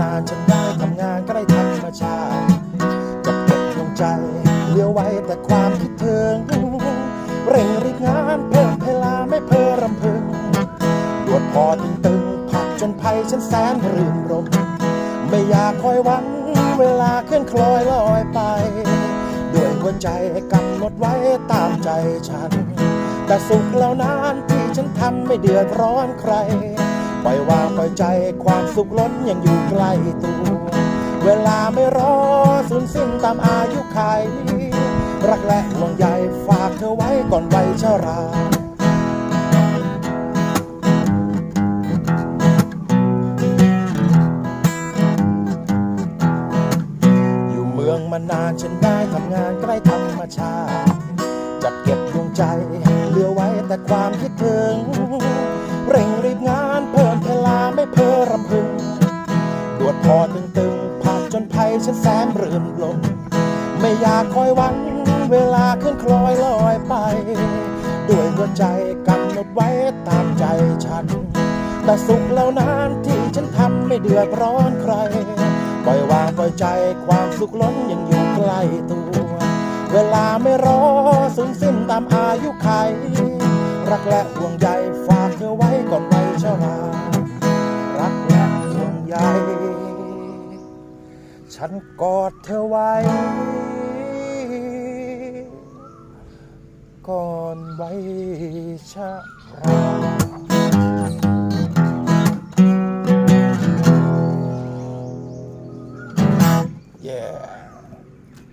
นานฉันได้ทำงานใกล้ธรรมชาติกับเก็บดวงใจเหลือไว้แต่ความคิดถึงเร่งรีบงานเพิ่มเวลาไม่เพ้อรำพึงดวดพอตึงตึงๆผักจนภัยฉันแสนรื่นรมไม่อยากคอยหวังเวลาเคลื่อนคลอยลอยไป ด้วยหัวใจกำหนดไว้ตามใจฉัน แต่สุขเหล่านั้นที่ฉันทำไม่เดือดร้อนใครปล่อยวาง อยใจความสุขล้นยังอยู่ใกล้ตัว เวลาไม่รอสูญสิ้นตามอายุไขยรักและห่วงใยฝากเธอไว้ก่อนวัยชราอยู่เมืองมานานฉันได้ทำงานใกล้ธรรมชาติจัดเก็บดวงใจเหลือไว้แต่ความคิดถึง เร่งรีบงาน พอตึงตึงผ่านจนภัยฉันแสนรื่นลมไม่อยากคอยหวันเวลาขึ้นคลอยลอยไป ด้วยหัวใจกำหนดไว้ตามใจฉัน แต่สุขเหล่านั้นที่ฉันทำไม่เดือดร้อนใคร ปล่อยวางปล่อยใจความสุขล้นยังอยู่ใกล้ตัว เวลาไม่รอสูญสิ้นตามอายุไข รักและห่วงใย ฉันกอดเธอไว้ ก่อนไว้ชะราเย้